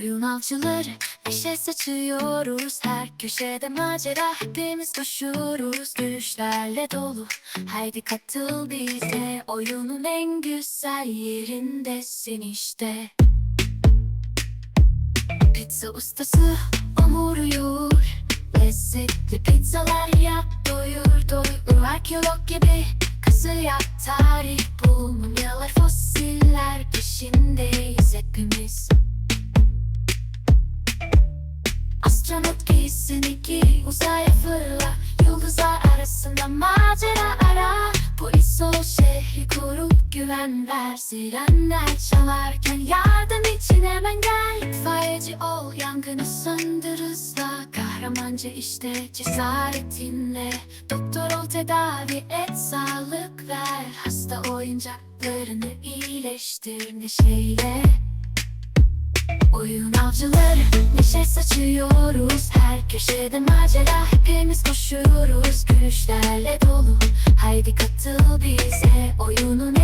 Oyun avcıları neşe saçıyoruz Her köşede macera hepimiz koşuyoruz. Gülüşlerle dolu haydi katıl bize. Oyunun en güzel yerindesin işte. Pizza ustası omuruyor Lezzetli pizzalar yap doyur doyur. Arkeolog gibi kazı yap tarih Astronot giysini giy uzaya fırla. Yıldızlar arasında macera ara. Polis ol şehri korup güven ver. Sirenler çalarken yardım için hemen gel. İtfaiyeci ol yangını söndür hızla. Kahramanca işte cesaretinle Doktor ol tedavi et sağlık ver. Hasta oyuncaklarını iyileştir neşeyle. Oyun avcıları neşe saçıyoruz. Her köşede macera hepimiz koşuyoruz. Gülüşlerle dolu. Haydi katıl bize oyunun